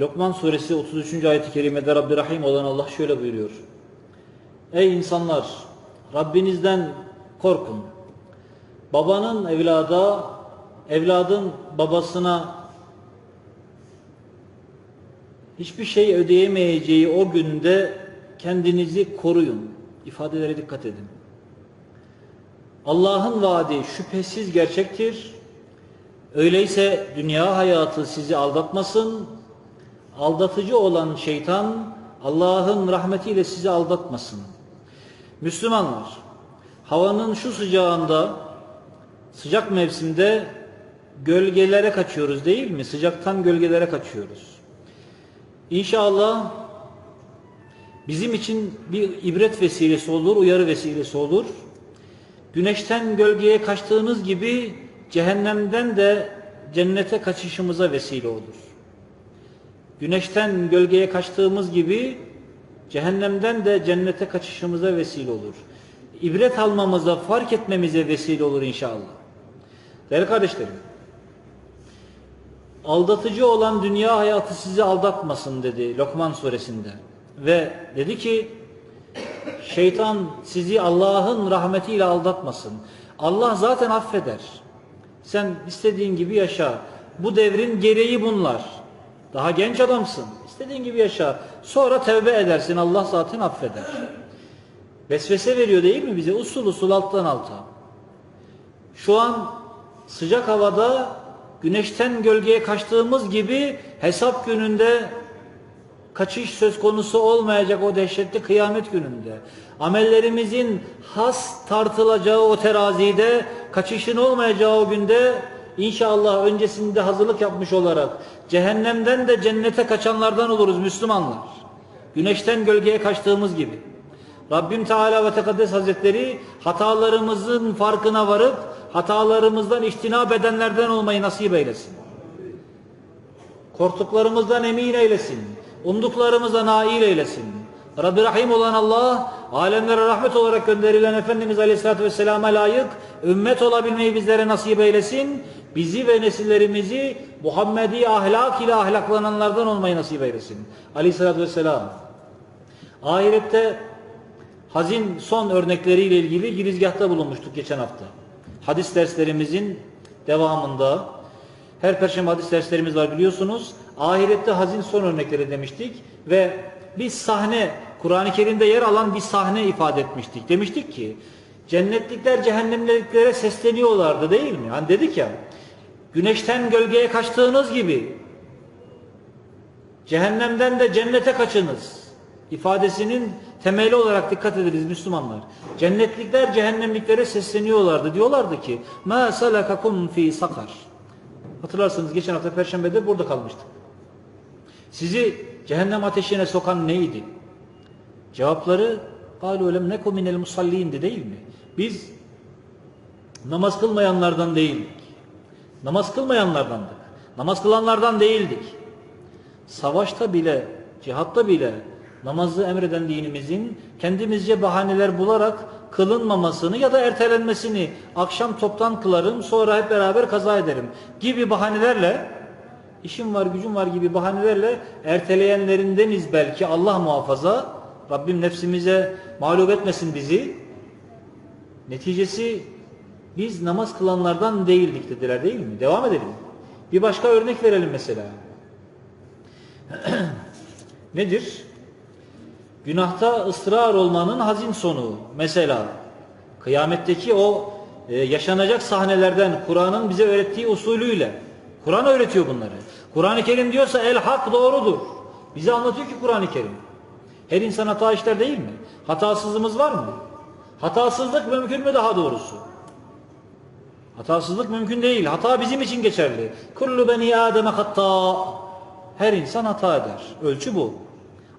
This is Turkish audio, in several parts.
Lokman suresi 33. ayet-i kerimede Rabbi Rahim olan Allah şöyle buyuruyor. Ey insanlar! Rabbinizden korkun. Babanın evlada, evladın babasına hiçbir şey ödeyemeyeceği o günde kendinizi koruyun. İfadelere dikkat edin. Allah'ın vaadi şüphesiz gerçektir. Öyleyse dünya hayatı sizi aldatmasın. Aldatıcı olan şeytan Allah'ın rahmetiyle sizi aldatmasın. Müslümanlar, havanın şu sıcağında, sıcak mevsimde gölgelere kaçıyoruz değil mi? Sıcaktan gölgelere kaçıyoruz. İnşallah bizim için bir ibret vesilesi olur, uyarı vesilesi olur. Güneşten gölgeye kaçtığınız gibi cehennemden de cennete kaçışımıza vesile olur. Güneşten gölgeye kaçtığımız gibi cehennemden de cennete kaçışımıza vesile olur. İbret almamıza, fark etmemize vesile olur inşallah. Değerli kardeşlerim, aldatıcı olan dünya hayatı sizi aldatmasın dedi Lokman suresinde. Ve dedi ki, şeytan sizi Allah'ın rahmetiyle aldatmasın. Allah zaten affeder. Sen istediğin gibi yaşa. Bu devrin gereği bunlar. Daha genç adamsın. İstediğin gibi yaşa. Sonra tevbe edersin. Allah zaten affeder. Vesvese veriyor değil mi bize? Usul usul alttan alta. Şu an sıcak havada güneşten gölgeye kaçtığımız gibi hesap gününde kaçış söz konusu olmayacak o dehşetli kıyamet gününde. Amellerimizin has tartılacağı o terazide, kaçışın olmayacağı o günde inşallah öncesinde hazırlık yapmış olarak cehennemden de cennete kaçanlardan oluruz Müslümanlar. Güneşten gölgeye kaçtığımız gibi. Rabbim Teala ve Tekaddes Hazretleri hatalarımızın farkına varıp hatalarımızdan iştinab edenlerden olmayı nasip eylesin. Korktuklarımızdan emin eylesin. Umduklarımıza nail eylesin. Rabbi Rahim olan Allah, alemlere rahmet olarak gönderilen Efendimiz Aleyhisselatü Vesselam'a layık ümmet olabilmeyi bizlere nasip eylesin. Bizi ve nesillerimizi Muhammedi ahlak ile ahlaklananlardan olmayı nasip eylesin. Aleyhisselatü Vesselam. Ahirette hazin son örnekleriyle ilgili girizgahta bulunmuştuk geçen hafta. Hadis derslerimizin devamında her perşembe hadis derslerimiz var biliyorsunuz. Ahirette hazin son örnekleri demiştik ve bir sahne, Kur'an-ı Kerim'de yer alan bir sahne ifade etmiştik. Demiştik ki cennetlikler cehennemliklere sesleniyorlardı değil mi? Hani dedik ya güneşten gölgeye kaçtığınız gibi cehennemden de cennete kaçınız ifadesinin temeli olarak dikkat ederiz Müslümanlar. Cennetlikler cehennemliklere sesleniyorlardı. Diyorlardı ki ma salakakum fi sakar. Hatırlarsınız geçen hafta perşembede burada kalmıştık. Sizi cehennem ateşine sokan neydi? Cevapları قَالُوا لَمْ نَكُ مِنَ الْمُصَلِّين'di değil mi? Biz namaz kılmayanlardan değildik. Namaz kılmayanlardandık. Namaz kılanlardan değildik. Savaşta bile, cihatta bile namazı emreden dinimizin kendimizce bahaneler bularak kılınmamasını ya da ertelenmesini akşam toptan kılarım sonra hep beraber kaza ederim gibi bahanelerle işim var gücüm var gibi bahanelerle erteleyenlerindeniz belki Allah muhafaza Rabbim nefsimize mağlup etmesin bizi neticesi biz namaz kılanlardan değildik dediler değil mi? Devam edelim. Bir başka örnek verelim mesela. Nedir? Günahta ısrar olmanın hazin sonu. Mesela kıyametteki o e, yaşanacak sahnelerden Kur'an'ın bize öğrettiği usulüyle. Kur'an öğretiyor bunları. Kur'an-ı Kerim diyorsa el hak doğrudur. Bize anlatıyor ki Kur'an-ı Kerim. Her insan hata işler değil mi? Hatasızlığımız var mı? Hatasızlık mümkün mü daha doğrusu? Hatasızlık mümkün değil. Hata bizim için geçerli. Kullu beni Adem'e hatta. Her insan hata eder. Ölçü bu.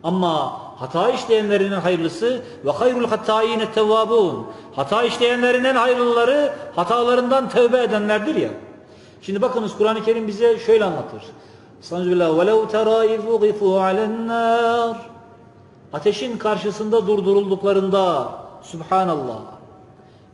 Ama hata işleyenlerin hayırlısı ve hayrul hattâine tevvâbûn. Hata işleyenlerin en hayırlıları hatalarından tövbe edenlerdir ya. Şimdi bakınız Kur'an-ı Kerim bize şöyle anlatır. Sanzübillah velev tera izugifu alennar Ateşin karşısında durdurulduklarında Subhanallah.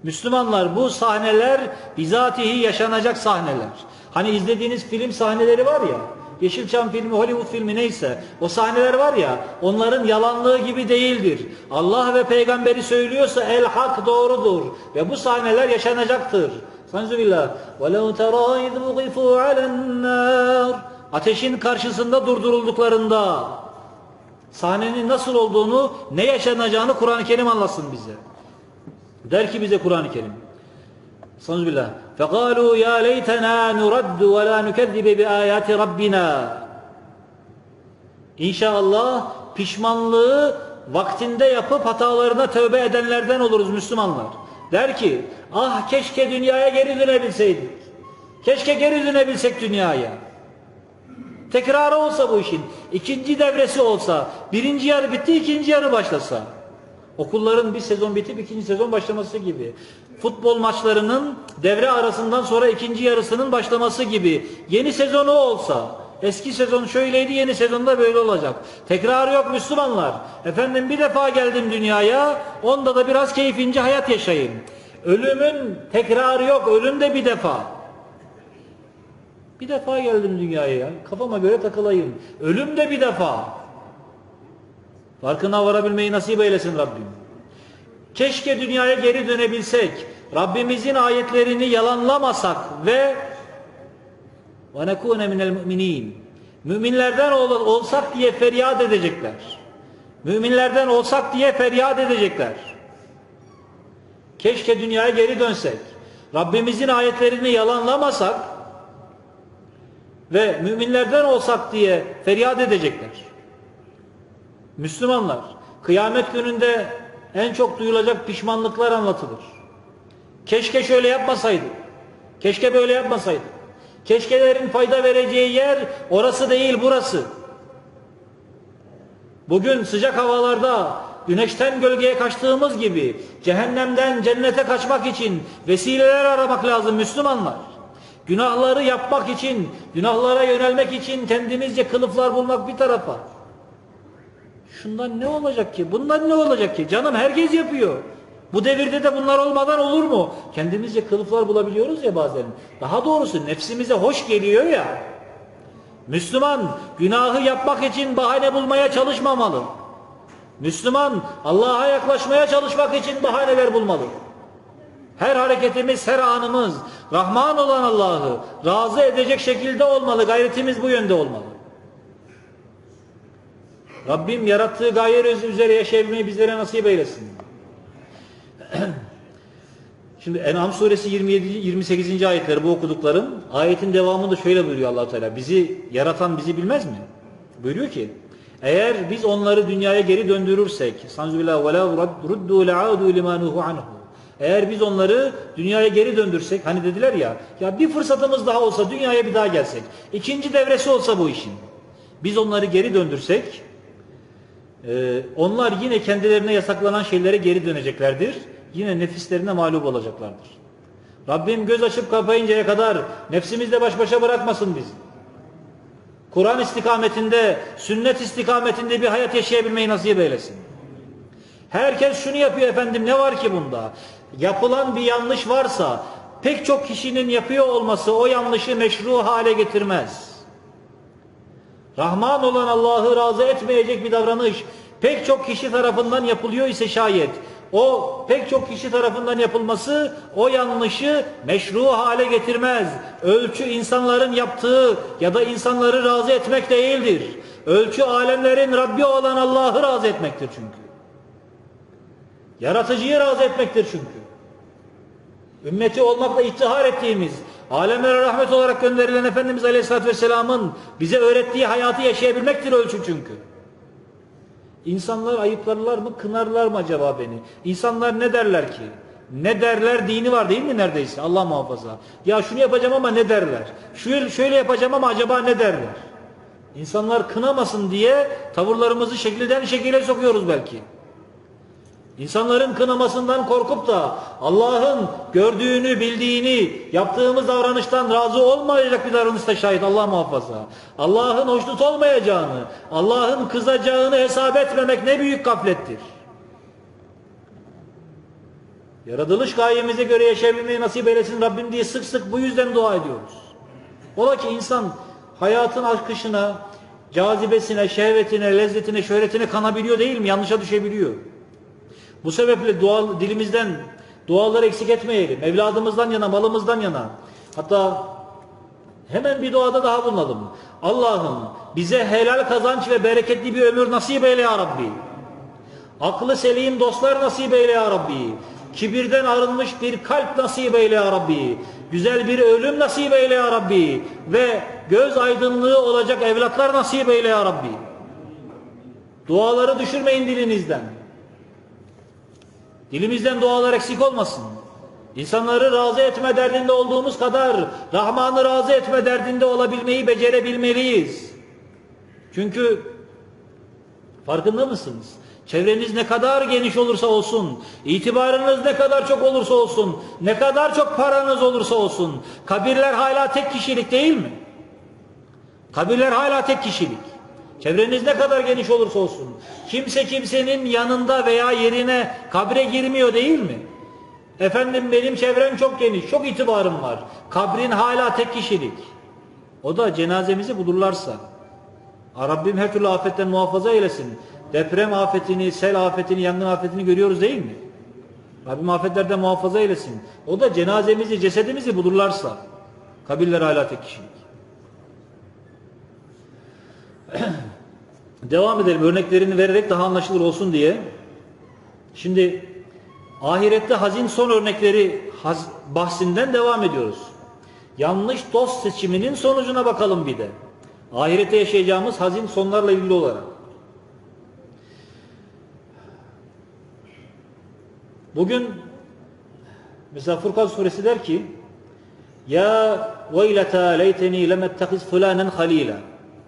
Müslümanlar bu sahneler bizatihi yaşanacak sahneler. Hani izlediğiniz film sahneleri var ya, Yeşilçam filmi, Hollywood filmi neyse o sahneler var ya onların yalanlığı gibi değildir. Allah ve peygamberi söylüyorsa el hak doğrudur ve bu sahneler yaşanacaktır. Sanzubillah. وَلَوْ تَرَى اِذْ وُقِفُوا عَلَى النَّارِ Ateşin karşısında durdurulduklarında sahnenin nasıl olduğunu, ne yaşanacağını Kur'an-ı Kerim anlatsın bize. Der ki bize Kur'an-ı Kerim. Sanzubillah. فَقَالُوا يَا لَيْتَنَا نُرَدُّ وَلَا نُكَذِّبَ بِآيَاتِ رَبِّنَا İnşallah pişmanlığı vaktinde yapıp hatalarına tövbe edenlerden oluruz Müslümanlar. Der ki, ah keşke dünyaya geri dönebilseydik. Keşke geri dönebilsek dünyaya. Tekrarı olsa bu işin, ikinci devresi olsa, birinci yarı bitti, ikinci yarı başlasa. Okulların bir sezon bitip ikinci sezon başlaması gibi. Futbol maçlarının devre arasından sonra ikinci yarısının başlaması gibi. Yeni sezonu olsa, eski sezon şöyleydi, yeni sezonda böyle olacak. Tekrarı yok Müslümanlar. Efendim bir defa geldim dünyaya, onda da biraz keyfince hayat yaşayın. Ölümün tekrarı yok, ölüm de bir defa. Bir defa geldim dünyaya ya. Kafama göre takılayım. Ölüm de bir defa. Farkına varabilmeyi nasip eylesin Rabbim. Keşke dünyaya geri dönebilsek. Rabbimizin ayetlerini yalanlamasak ve ve nekune minel müminin. Müminlerden olsak diye feryat edecekler. Müminlerden olsak diye feryat edecekler. Keşke dünyaya geri dönsek. Rabbimizin ayetlerini yalanlamasak ve müminlerden olsak diye feryat edecekler. Müslümanlar kıyamet gününde en çok duyulacak pişmanlıklar anlatılır. Keşke şöyle yapmasaydı. Keşke böyle yapmasaydı. Keşkelerin fayda vereceği yer orası değil burası. Bugün sıcak havalarda güneşten gölgeye kaçtığımız gibi cehennemden cennete kaçmak için vesileler aramak lazım Müslümanlar. Günahları yapmak için, günahlara yönelmek için kendimizce kılıflar bulmak bir tarafa. Şundan ne olacak ki? Bundan ne olacak ki? Canım herkes yapıyor. Bu devirde de bunlar olmadan olur mu? Kendimizce kılıflar bulabiliyoruz ya bazen. Daha doğrusu nefsimize hoş geliyor ya. Müslüman günahı yapmak için bahane bulmaya çalışmamalı. Müslüman Allah'a yaklaşmaya çalışmak için bahaneler bulmalı. Her hareketimiz, her anımız Rahman olan Allah'ı razı edecek şekilde olmalı. Gayretimiz bu yönde olmalı. Rabbim yarattığı gaye üzere yaşayabilmeyi bizlere nasip eylesin. Şimdi En'am suresi 27 28. ayetleri bu okuduklarım. Ayetin devamında şöyle buyuruyor Allah Teala. Bizi yaratan bizi bilmez mi? Buyuruyor ki eğer biz onları dünyaya geri döndürürsek. Eğer biz onları dünyaya geri döndürsek hani dediler ya ya bir fırsatımız daha olsa dünyaya bir daha gelsek. ikinci devresi olsa bu işin. Biz onları geri döndürsek ee, onlar yine kendilerine yasaklanan şeylere geri döneceklerdir. Yine nefislerine mağlup olacaklardır. Rabbim göz açıp kapayıncaya kadar nefsimizle baş başa bırakmasın bizi. Kur'an istikametinde, sünnet istikametinde bir hayat yaşayabilmeyi nasip eylesin. Herkes şunu yapıyor efendim ne var ki bunda? Yapılan bir yanlış varsa pek çok kişinin yapıyor olması o yanlışı meşru hale getirmez. Rahman olan Allah'ı razı etmeyecek bir davranış pek çok kişi tarafından yapılıyor ise şayet o pek çok kişi tarafından yapılması o yanlışı meşru hale getirmez. Ölçü insanların yaptığı ya da insanları razı etmek değildir. Ölçü alemlerin Rabbi olan Allah'ı razı etmektir çünkü. Yaratıcıyı razı etmektir çünkü. Ümmeti olmakla iftihar ettiğimiz, alemlere rahmet olarak gönderilen Efendimiz Aleyhisselatü Vesselam'ın bize öğrettiği hayatı yaşayabilmektir ölçü çünkü. İnsanlar ayıplarlar mı, kınarlar mı acaba beni? İnsanlar ne derler ki? Ne derler dini var değil mi neredeyse? Allah muhafaza. Ya şunu yapacağım ama ne derler? Şöyle, şöyle yapacağım ama acaba ne derler? İnsanlar kınamasın diye tavırlarımızı şekilden şekile sokuyoruz belki. İnsanların kınamasından korkup da Allah'ın gördüğünü, bildiğini, yaptığımız davranıştan razı olmayacak bir davranışta şahit Allah muhafaza. Allah'ın hoşnut olmayacağını, Allah'ın kızacağını hesap etmemek ne büyük gaflettir. Yaratılış gayemize göre yaşayabilmeyi nasip eylesin Rabbim diye sık sık bu yüzden dua ediyoruz. Ola ki insan hayatın akışına, cazibesine, şehvetine, lezzetine, şöhretine kanabiliyor değil mi? Yanlışa düşebiliyor. Bu sebeple dua, dilimizden duaları eksik etmeyelim. Evladımızdan yana, malımızdan yana. Hatta hemen bir duada daha bulunalım. Allah'ım bize helal kazanç ve bereketli bir ömür nasip eyle ya Rabbi. Aklı selim dostlar nasip eyle ya Rabbi. Kibirden arınmış bir kalp nasip eyle ya Rabbi. Güzel bir ölüm nasip eyle ya Rabbi. Ve göz aydınlığı olacak evlatlar nasip eyle ya Rabbi. Duaları düşürmeyin dilinizden. Dilimizden dualar eksik olmasın. İnsanları razı etme derdinde olduğumuz kadar Rahman'ı razı etme derdinde olabilmeyi becerebilmeliyiz. Çünkü farkında mısınız? Çevreniz ne kadar geniş olursa olsun, itibarınız ne kadar çok olursa olsun, ne kadar çok paranız olursa olsun, kabirler hala tek kişilik değil mi? Kabirler hala tek kişilik. Çevreniz ne kadar geniş olursa olsun, kimse kimsenin yanında veya yerine kabre girmiyor değil mi? Efendim benim çevrem çok geniş, çok itibarım var. Kabrin hala tek kişilik. O da cenazemizi bulurlarsa. Rabbim her türlü afetten muhafaza eylesin. Deprem afetini, sel afetini, yangın afetini görüyoruz değil mi? Rabbim afetlerden muhafaza eylesin. O da cenazemizi, cesedimizi bulurlarsa. Kabirler hala tek kişilik. Devam edelim örneklerini vererek daha anlaşılır olsun diye. Şimdi ahirette hazin son örnekleri haz, bahsinden devam ediyoruz. Yanlış dost seçiminin sonucuna bakalım bir de. Ahirette yaşayacağımız hazin sonlarla ilgili olarak. Bugün mesela Furkan suresi der ki Ya veyleta leyteni lemettehiz fulanen halila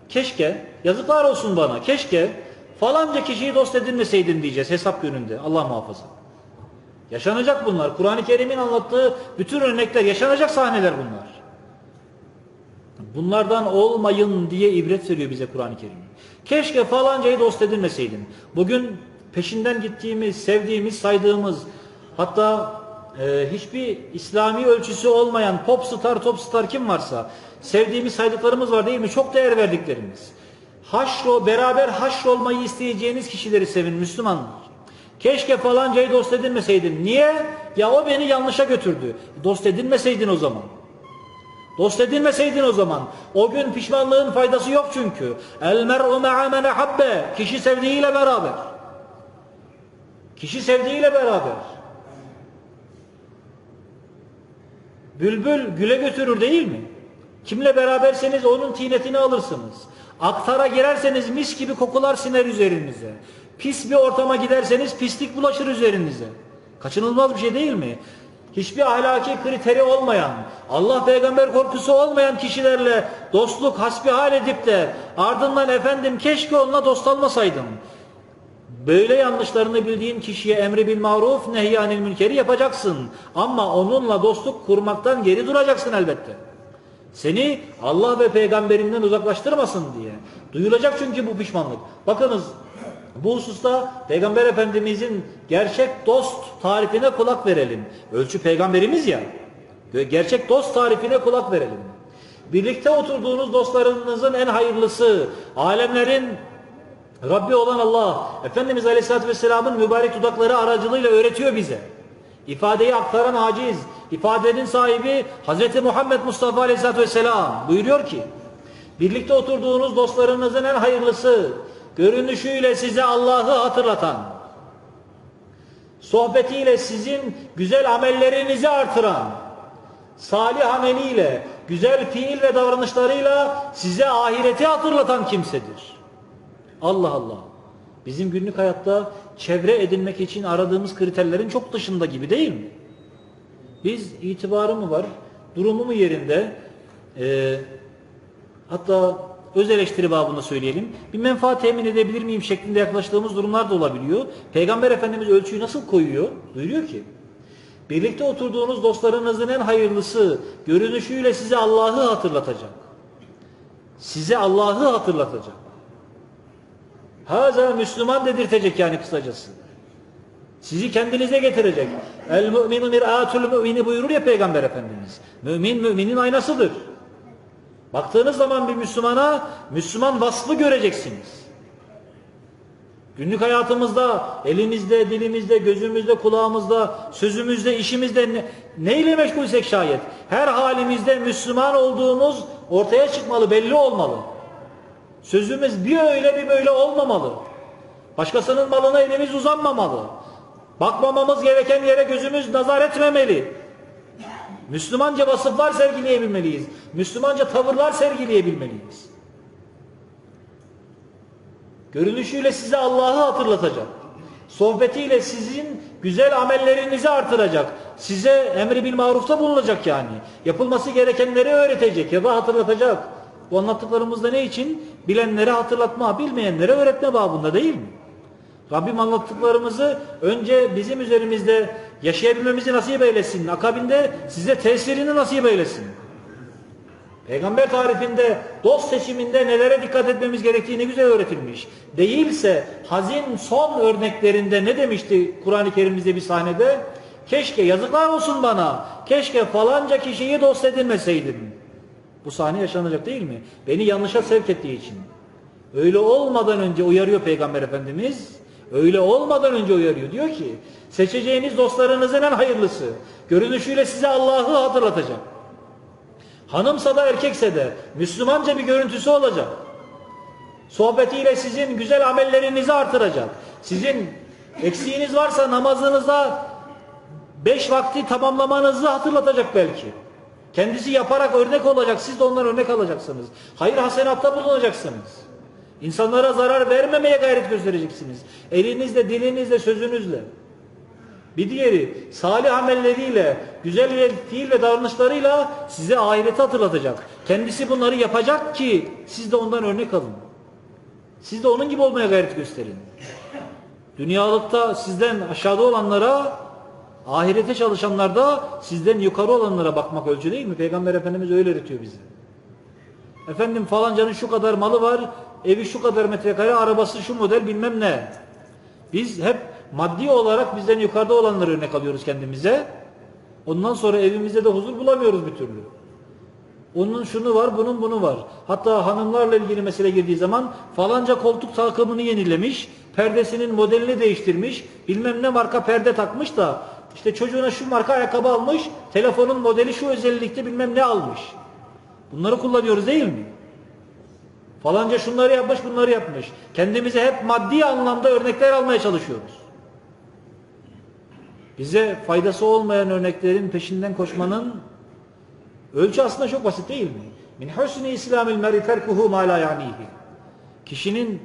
Keşke, yazıklar olsun bana, keşke falanca kişiyi dost edinmeseydin diyeceğiz hesap gününde. Allah muhafaza. Yaşanacak bunlar. Kur'an-ı Kerim'in anlattığı bütün örnekler, yaşanacak sahneler bunlar. Bunlardan olmayın diye ibret veriyor bize Kur'an-ı Kerim. Keşke falancayı dost edinmeseydin. Bugün peşinden gittiğimiz, sevdiğimiz, saydığımız, hatta e, hiçbir İslami ölçüsü olmayan pop star, top star kim varsa sevdiğimiz saydıklarımız var değil mi? Çok değer verdiklerimiz. Haşro, beraber haşrolmayı isteyeceğiniz kişileri sevin Müslümanlar. Keşke falancayı dost edinmeseydin. Niye? Ya o beni yanlışa götürdü. Dost edinmeseydin o zaman. Dost edinmeseydin o zaman. O gün pişmanlığın faydası yok çünkü. El mer'u me'a men habbe. Kişi sevdiğiyle beraber. Kişi sevdiğiyle beraber. Bülbül güle götürür değil mi? Kimle beraberseniz onun tinetini alırsınız. Aktara girerseniz mis gibi kokular siner üzerinize. Pis bir ortama giderseniz pislik bulaşır üzerinize. Kaçınılmaz bir şey değil mi? Hiçbir ahlaki kriteri olmayan, Allah peygamber korkusu olmayan kişilerle dostluk hasbihal edip de ardından efendim keşke onunla dost olmasaydım. Böyle yanlışlarını bildiğin kişiye emri bil maruf nehyanil münkeri yapacaksın. Ama onunla dostluk kurmaktan geri duracaksın elbette. Seni Allah ve peygamberinden uzaklaştırmasın diye. Duyulacak çünkü bu pişmanlık. Bakınız bu hususta Peygamber Efendimizin gerçek dost tarifine kulak verelim. Ölçü peygamberimiz ya. Gerçek dost tarifine kulak verelim. Birlikte oturduğunuz dostlarınızın en hayırlısı, alemlerin Rabbi olan Allah, Efendimiz Aleyhisselatü Vesselam'ın mübarek dudakları aracılığıyla öğretiyor bize. İfadeyi aktaran aciz, ifadenin sahibi Hz. Muhammed Mustafa Aleyhisselatü Vesselam buyuruyor ki, birlikte oturduğunuz dostlarınızın en hayırlısı, görünüşüyle size Allah'ı hatırlatan, sohbetiyle sizin güzel amellerinizi artıran, salih ameliyle, güzel fiil ve davranışlarıyla size ahireti hatırlatan kimsedir. Allah Allah. Bizim günlük hayatta çevre edinmek için aradığımız kriterlerin çok dışında gibi değil mi? Biz itibarı mı var, durumu mu yerinde, e, hatta öz eleştiri babında söyleyelim, bir menfaat temin edebilir miyim şeklinde yaklaştığımız durumlar da olabiliyor. Peygamber Efendimiz ölçüyü nasıl koyuyor? Buyuruyor ki, birlikte oturduğunuz dostlarınızın en hayırlısı, görünüşüyle size Allah'ı hatırlatacak. Size Allah'ı hatırlatacak. Haza Müslüman dedirtecek yani kısacası. Sizi kendinize getirecek. El müminu mir'atul mümini buyurur ya Peygamber Efendimiz. Mümin müminin aynasıdır. Baktığınız zaman bir Müslümana Müslüman vasfı göreceksiniz. Günlük hayatımızda, elimizde, dilimizde, gözümüzde, kulağımızda, sözümüzde, işimizde ne, neyle meşgulsek şayet her halimizde Müslüman olduğumuz ortaya çıkmalı, belli olmalı. Sözümüz bir öyle bir böyle olmamalı. Başkasının malına elimiz uzanmamalı. Bakmamamız gereken yere gözümüz nazar etmemeli. Müslümanca vasıflar sergileyebilmeliyiz. Müslümanca tavırlar sergileyebilmeliyiz. Görünüşüyle size Allah'ı hatırlatacak. Sohbetiyle sizin güzel amellerinizi artıracak. Size emri bil marufta bulunacak yani. Yapılması gerekenleri öğretecek ya da hatırlatacak. Bu anlattıklarımızda ne için? Bilenlere hatırlatma, bilmeyenlere öğretme babında değil mi? Rabbim anlattıklarımızı önce bizim üzerimizde yaşayabilmemizi nasip eylesin. Akabinde size tesirini nasip eylesin. Peygamber tarifinde, dost seçiminde nelere dikkat etmemiz gerektiğini güzel öğretilmiş. Değilse hazin son örneklerinde ne demişti Kur'an-ı Kerim'imizde bir sahnede? Keşke yazıklar olsun bana, keşke falanca kişiyi dost edinmeseydim. Bu sahne yaşanacak değil mi? Beni yanlışa sevk ettiği için. Öyle olmadan önce uyarıyor Peygamber Efendimiz. Öyle olmadan önce uyarıyor. Diyor ki seçeceğiniz dostlarınızın en hayırlısı. Görünüşüyle size Allah'ı hatırlatacak. Hanımsa da erkekse de Müslümanca bir görüntüsü olacak. Sohbetiyle sizin güzel amellerinizi artıracak. Sizin eksiğiniz varsa namazınızda beş vakti tamamlamanızı hatırlatacak belki. Kendisi yaparak örnek olacak. Siz de ondan örnek alacaksınız. Hayır hasenatta bulunacaksınız. İnsanlara zarar vermemeye gayret göstereceksiniz. Elinizle, dilinizle, sözünüzle. Bir diğeri salih amelleriyle, güzel ve fiil ve davranışlarıyla size ahireti hatırlatacak. Kendisi bunları yapacak ki siz de ondan örnek alın. Siz de onun gibi olmaya gayret gösterin. Dünyalıkta sizden aşağıda olanlara, ahirete çalışanlarda sizden yukarı olanlara bakmak ölçü değil mi? Peygamber Efendimiz öyle öğretiyor bize. Efendim falancanın şu kadar malı var, evi şu kadar metrekare, arabası şu model bilmem ne. Biz hep maddi olarak bizden yukarıda olanları örnek alıyoruz kendimize. Ondan sonra evimizde de huzur bulamıyoruz bir türlü. Onun şunu var, bunun bunu var. Hatta hanımlarla ilgili mesele girdiği zaman falanca koltuk takımını yenilemiş, perdesinin modelini değiştirmiş, bilmem ne marka perde takmış da işte çocuğuna şu marka ayakkabı almış, telefonun modeli şu özellikte bilmem ne almış. Bunları kullanıyoruz değil mi? Falanca şunları yapmış, bunları yapmış. Kendimize hep maddi anlamda örnekler almaya çalışıyoruz. Bize faydası olmayan örneklerin peşinden koşmanın ölçü aslında çok basit değil mi? Min husni islamil meri terkuhu ma la ya'nihi. Kişinin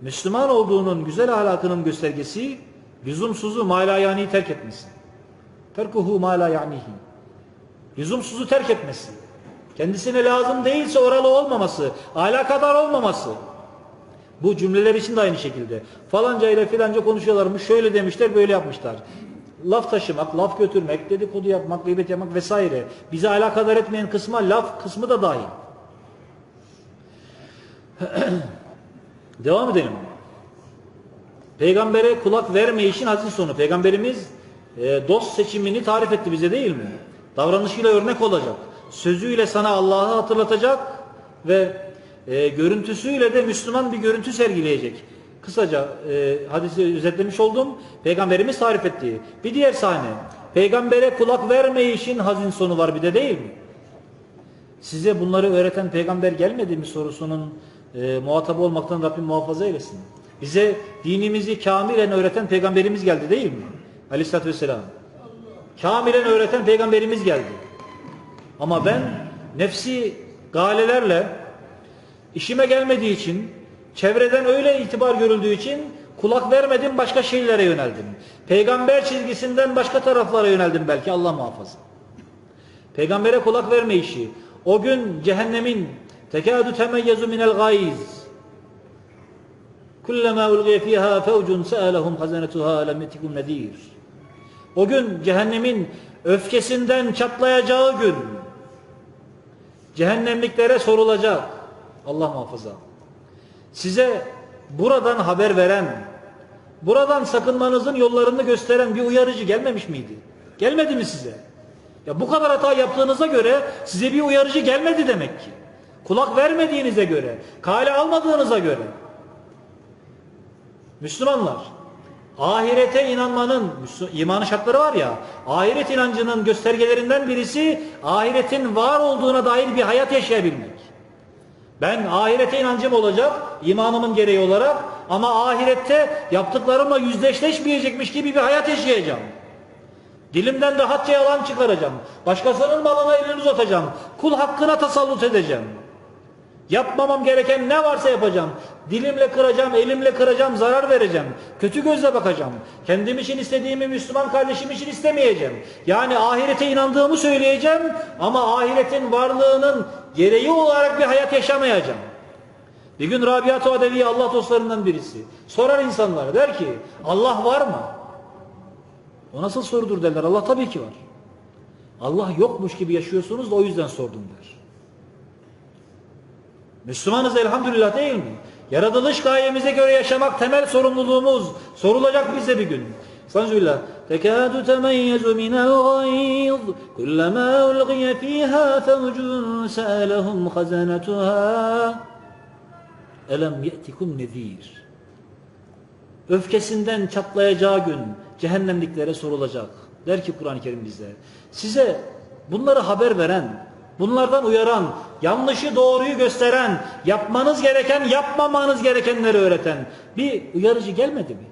Müslüman olduğunun güzel ahlakının göstergesi lüzumsuzu ma la ya'nihi terk etmesi. Terkuhu ma la ya'nihi. Lüzumsuzu terk etmesi. Kendisine lazım değilse oralı olmaması, alakadar olmaması. Bu cümleler için de aynı şekilde. Falanca ile filanca konuşuyorlarmış, şöyle demişler, böyle yapmışlar. Laf taşımak, laf götürmek, dedikodu yapmak, gıybet yapmak vesaire. Bizi alakadar etmeyen kısma laf kısmı da dahil. Devam edelim. Peygambere kulak vermeyişin hazin sonu. Peygamberimiz e, dost seçimini tarif etti bize değil mi? Davranışıyla örnek olacak sözüyle sana Allah'ı hatırlatacak ve e, görüntüsüyle de Müslüman bir görüntü sergileyecek. Kısaca e, hadisi özetlemiş oldum. Peygamberimiz tarif ettiği. Bir diğer sahne. Peygambere kulak vermeyişin hazin sonu var bir de değil mi? Size bunları öğreten peygamber gelmedi mi sorusunun e, muhatabı olmaktan Rabbim muhafaza eylesin. Bize dinimizi kamilen öğreten peygamberimiz geldi değil mi? Aleyhisselatü Vesselam. Kamilen öğreten peygamberimiz geldi. Ama ben nefsi galelerle işime gelmediği için, çevreden öyle itibar görüldüğü için kulak vermedim başka şeylere yöneldim. Peygamber çizgisinden başka taraflara yöneldim belki Allah muhafaza. Peygambere kulak verme işi. O gün cehennemin tekadu temeyyezu minel gayz. Kullama ulgiye fiha fevcun se'alehum hazanetuha lem yetikum nedir. O gün cehennemin öfkesinden çatlayacağı gün Cehennemliklere sorulacak. Allah muhafaza. Size buradan haber veren, buradan sakınmanızın yollarını gösteren bir uyarıcı gelmemiş miydi? Gelmedi mi size? Ya bu kadar hata yaptığınıza göre size bir uyarıcı gelmedi demek ki. Kulak vermediğinize göre, kale almadığınıza göre. Müslümanlar, ahirete inanmanın, imanın şartları var ya, ahiret inancının göstergelerinden birisi ahiretin var olduğuna dair bir hayat yaşayabilmek. Ben ahirete inancım olacak, imanımın gereği olarak ama ahirette yaptıklarımla yüzleşleşmeyecekmiş gibi bir hayat yaşayacağım. Dilimden rahatça yalan çıkaracağım. Başkasının malına elini uzatacağım. Kul hakkına tasallut edeceğim. Yapmamam gereken ne varsa yapacağım. Dilimle kıracağım, elimle kıracağım, zarar vereceğim. Kötü gözle bakacağım. Kendim için istediğimi Müslüman kardeşim için istemeyeceğim. Yani ahirete inandığımı söyleyeceğim ama ahiretin varlığının gereği olarak bir hayat yaşamayacağım. Bir gün Rabiat-ı Adeviye Allah dostlarından birisi. Sorar insanlara der ki Allah var mı? O nasıl sorudur derler. Allah tabii ki var. Allah yokmuş gibi yaşıyorsunuz da o yüzden sordum der. Müslümanız elhamdülillah değil mi? Yaratılış gayemize göre yaşamak temel sorumluluğumuz. Sorulacak bize bir gün. Sanzülillah. Tekadu temeyyezu minel gayz. Kullama ulgiye fiha fevcun se'elehum hazanetuha. Elem ye'tikum nezir. Öfkesinden çatlayacağı gün cehennemliklere sorulacak. Der ki Kur'an-ı Kerim bize. Size bunları haber veren, bunlardan uyaran, yanlışı doğruyu gösteren, yapmanız gereken, yapmamanız gerekenleri öğreten bir uyarıcı gelmedi mi?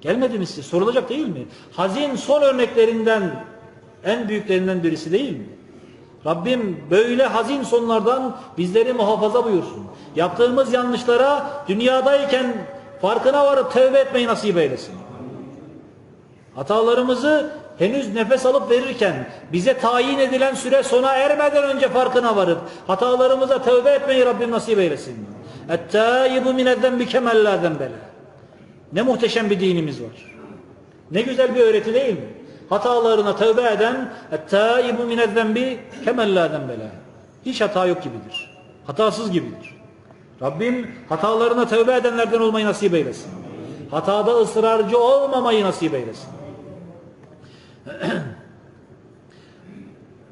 Gelmedi mi size? Sorulacak değil mi? Hazin son örneklerinden, en büyüklerinden birisi değil mi? Rabbim böyle hazin sonlardan bizleri muhafaza buyursun. Yaptığımız yanlışlara dünyadayken farkına varıp tövbe etmeyi nasip eylesin. Hatalarımızı henüz nefes alıp verirken bize tayin edilen süre sona ermeden önce farkına varıp hatalarımıza tövbe etmeyi Rabbim nasip eylesin. اَتَّائِبُ مِنَ الذَّنْبِ كَمَلَّا ذَنْبَلَ Ne muhteşem bir dinimiz var. Ne güzel bir öğreti değil mi? Hatalarına tövbe eden اَتَّائِبُ مِنَ الذَّنْبِ كَمَلَّا ذَنْبَلَ Hiç hata yok gibidir. Hatasız gibidir. Rabbim hatalarına tövbe edenlerden olmayı nasip eylesin. Hatada ısrarcı olmamayı nasip eylesin.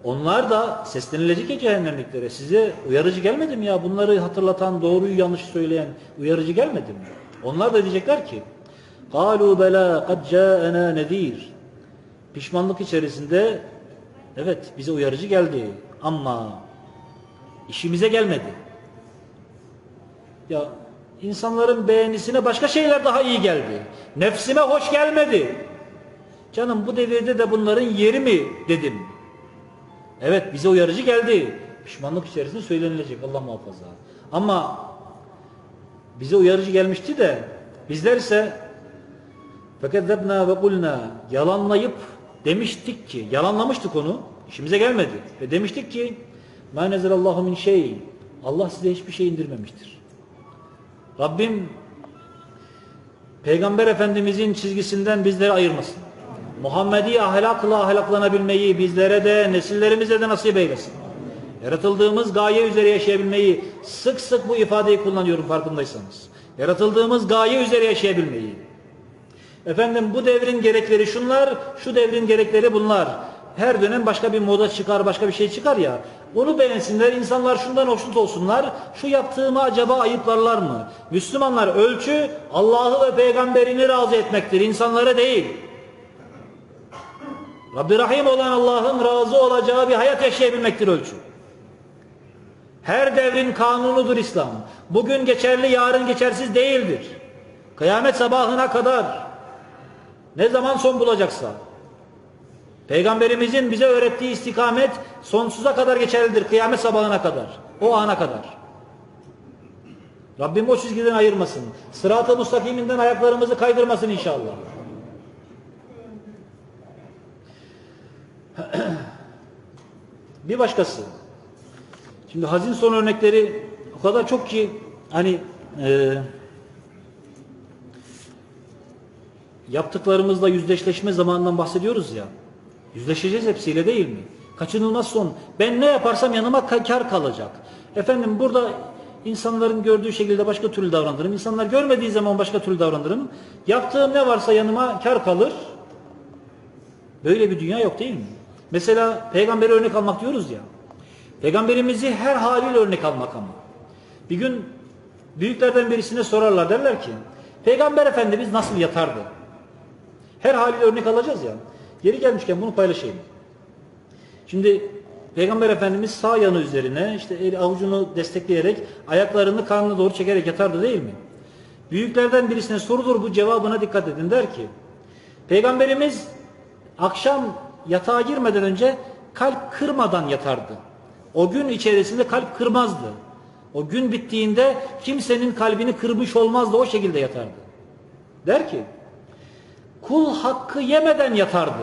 Onlar da seslenilecek ya cehennemliklere. Size uyarıcı gelmedi mi ya? Bunları hatırlatan, doğruyu yanlış söyleyen uyarıcı gelmedi mi? Onlar da diyecekler ki قَالُوا بَلَا قَدْ جَاءَنَا نَذ۪يرٌ Pişmanlık içerisinde evet bize uyarıcı geldi ama işimize gelmedi. Ya insanların beğenisine başka şeyler daha iyi geldi. Nefsime hoş gelmedi. Canım bu devirde de bunların yeri mi dedim. Evet bize uyarıcı geldi. Pişmanlık içerisinde söylenilecek Allah muhafaza. Ama bize uyarıcı gelmişti de bizler ise fekezzebna ve kulna yalanlayıp demiştik ki yalanlamıştık onu işimize gelmedi ve demiştik ki ma nezelallahu min şey Allah size hiçbir şey indirmemiştir. Rabbim Peygamber Efendimizin çizgisinden bizleri ayırmasın. Muhammedi ahlakla ahlaklanabilmeyi bizlere de nesillerimize de nasip eylesin. Yaratıldığımız gaye üzere yaşayabilmeyi sık sık bu ifadeyi kullanıyorum farkındaysanız. Yaratıldığımız gaye üzere yaşayabilmeyi. Efendim bu devrin gerekleri şunlar, şu devrin gerekleri bunlar. Her dönem başka bir moda çıkar, başka bir şey çıkar ya. Onu beğensinler, insanlar şundan hoşnut olsunlar. Şu yaptığımı acaba ayıplarlar mı? Müslümanlar ölçü Allah'ı ve peygamberini razı etmektir, insanlara değil. Rabbi Rahim olan Allah'ın razı olacağı bir hayat yaşayabilmektir ölçü. Her devrin kanunudur İslam. Bugün geçerli, yarın geçersiz değildir. Kıyamet sabahına kadar ne zaman son bulacaksa Peygamberimizin bize öğrettiği istikamet sonsuza kadar geçerlidir. Kıyamet sabahına kadar. O ana kadar. Rabbim o çizgiden ayırmasın. Sırat-ı mustakiminden ayaklarımızı kaydırmasın inşallah. Bir başkası. Şimdi hazin son örnekleri o kadar çok ki hani e, yaptıklarımızla yüzleşleşme zamanından bahsediyoruz ya. Yüzleşeceğiz hepsiyle değil mi? Kaçınılmaz son. Ben ne yaparsam yanıma kar kalacak. Efendim burada insanların gördüğü şekilde başka türlü davranırım. İnsanlar görmediği zaman başka türlü davranırım. Yaptığım ne varsa yanıma kar kalır. Böyle bir dünya yok değil mi? Mesela peygamberi örnek almak diyoruz ya. Peygamberimizi her haliyle örnek almak ama. Bir gün büyüklerden birisine sorarlar derler ki Peygamber Efendimiz nasıl yatardı? Her haliyle örnek alacağız ya. Yeri gelmişken bunu paylaşayım. Şimdi Peygamber Efendimiz sağ yanı üzerine işte el avucunu destekleyerek ayaklarını karnına doğru çekerek yatardı değil mi? Büyüklerden birisine sorulur bu cevabına dikkat edin der ki Peygamberimiz akşam yatağa girmeden önce kalp kırmadan yatardı. O gün içerisinde kalp kırmazdı. O gün bittiğinde kimsenin kalbini kırmış olmazdı o şekilde yatardı. Der ki kul hakkı yemeden yatardı.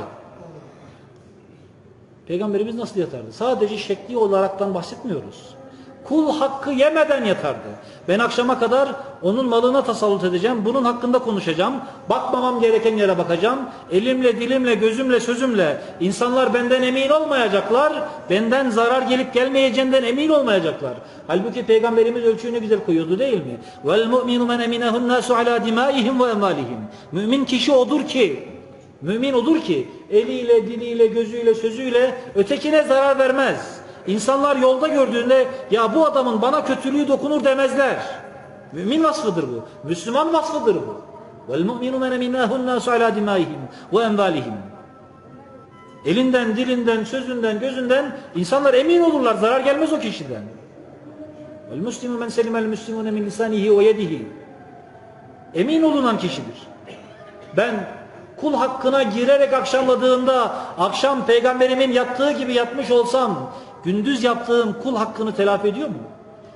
Peygamberimiz nasıl yatardı? Sadece şekli olaraktan bahsetmiyoruz. Kul hakkı yemeden yatardı. Ben akşama kadar onun malına tasallut edeceğim. Bunun hakkında konuşacağım. Bakmamam gereken yere bakacağım. Elimle, dilimle, gözümle, sözümle insanlar benden emin olmayacaklar. Benden zarar gelip gelmeyeceğinden emin olmayacaklar. Halbuki Peygamberimiz ölçüyü ne güzel koyuyordu değil mi? Vel mu'minu men eminehun nasu ala dimaihim ve emalihim. Mümin kişi odur ki Mümin odur ki eliyle, diliyle, gözüyle, sözüyle ötekine zarar vermez. İnsanlar yolda gördüğünde ya bu adamın bana kötülüğü dokunur demezler. Mümin vasfıdır bu. Müslüman vasfıdır bu. Vel mu'minu men eminahun nasu ala dimaihim ve envalihim. Elinden, dilinden, sözünden, gözünden insanlar emin olurlar. Zarar gelmez o kişiden. Vel muslimu men selimel muslimune min lisanihi ve yedihi. Emin olunan kişidir. Ben kul hakkına girerek akşamladığımda akşam peygamberimin yattığı gibi yatmış olsam gündüz yaptığım kul hakkını telafi ediyor mu?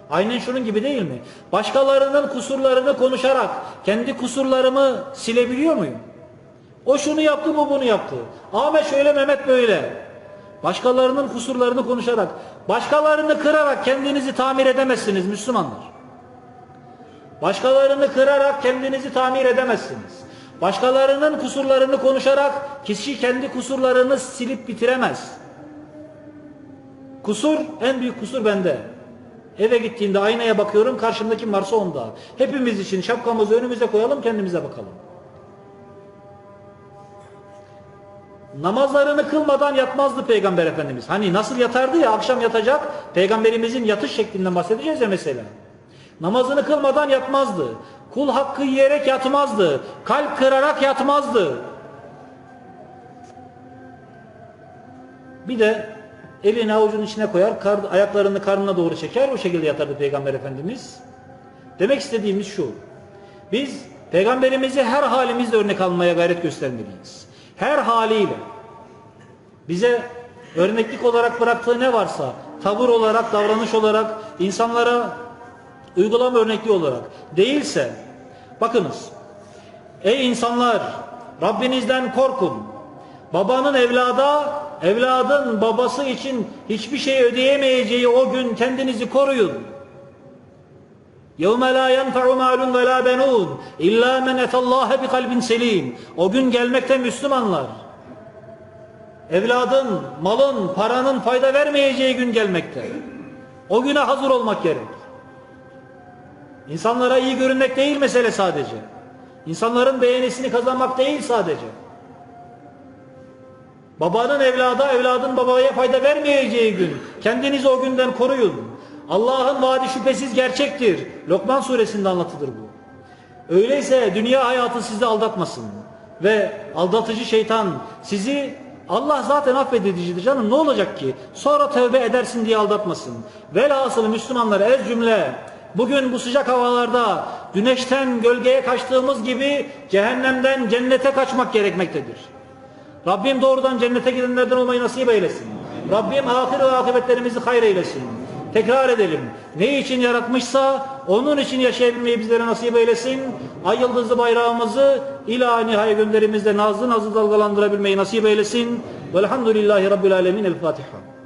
Aynen şunun gibi değil mi? Başkalarının kusurlarını konuşarak kendi kusurlarımı silebiliyor muyum? O şunu yaptı bu bunu yaptı. Ahmet şöyle Mehmet böyle. Başkalarının kusurlarını konuşarak, başkalarını kırarak kendinizi tamir edemezsiniz Müslümanlar. Başkalarını kırarak kendinizi tamir edemezsiniz. Başkalarının kusurlarını konuşarak kişi kendi kusurlarını silip bitiremez. Kusur, en büyük kusur bende. Eve gittiğimde aynaya bakıyorum, karşımdaki varsa onda. Hepimiz için şapkamızı önümüze koyalım, kendimize bakalım. Namazlarını kılmadan yatmazdı Peygamber Efendimiz. Hani nasıl yatardı ya, akşam yatacak, Peygamberimizin yatış şeklinden bahsedeceğiz ya mesela. Namazını kılmadan yatmazdı. Kul hakkı yiyerek yatmazdı. Kalp kırarak yatmazdı. Bir de elini avucunun içine koyar, kar, ayaklarını karnına doğru çeker, o şekilde yatardı Peygamber Efendimiz. Demek istediğimiz şu, biz Peygamberimizi her halimizde örnek almaya gayret göstermeliyiz. Her haliyle bize örneklik olarak bıraktığı ne varsa, tavır olarak, davranış olarak, insanlara uygulama örnekliği olarak değilse, bakınız, ey insanlar, Rabbinizden korkun. Babanın evlada, evladın babası için hiçbir şey ödeyemeyeceği o gün kendinizi koruyun. يَوْمَ لَا يَنْفَعُ مَالٌ وَلَا بَنُونَ اِلَّا مَنْ اَتَ اللّٰهَ بِقَلْبٍ selim. O gün gelmekte Müslümanlar. Evladın, malın, paranın fayda vermeyeceği gün gelmekte. O güne hazır olmak gerek. İnsanlara iyi görünmek değil mesele sadece. İnsanların beğenisini kazanmak değil sadece. Babanın evlada, evladın babaya fayda vermeyeceği gün. Kendinizi o günden koruyun. Allah'ın vaadi şüphesiz gerçektir. Lokman suresinde anlatılır bu. Öyleyse dünya hayatı sizi aldatmasın. Ve aldatıcı şeytan sizi Allah zaten affedicisidir canım ne olacak ki? Sonra tövbe edersin diye aldatmasın. Velhasıl Müslümanlar ez cümle bugün bu sıcak havalarda güneşten gölgeye kaçtığımız gibi cehennemden cennete kaçmak gerekmektedir. Rabbim doğrudan cennete gidenlerden olmayı nasip eylesin. Rabbim ahir ve akıbetlerimizi hayır eylesin. Tekrar edelim. Ne için yaratmışsa onun için yaşayabilmeyi bizlere nasip eylesin. Ay yıldızlı bayrağımızı ila nihaya gönderimizde nazlı nazlı dalgalandırabilmeyi nasip eylesin. Velhamdülillahi Rabbil Alemin. El Fatiha.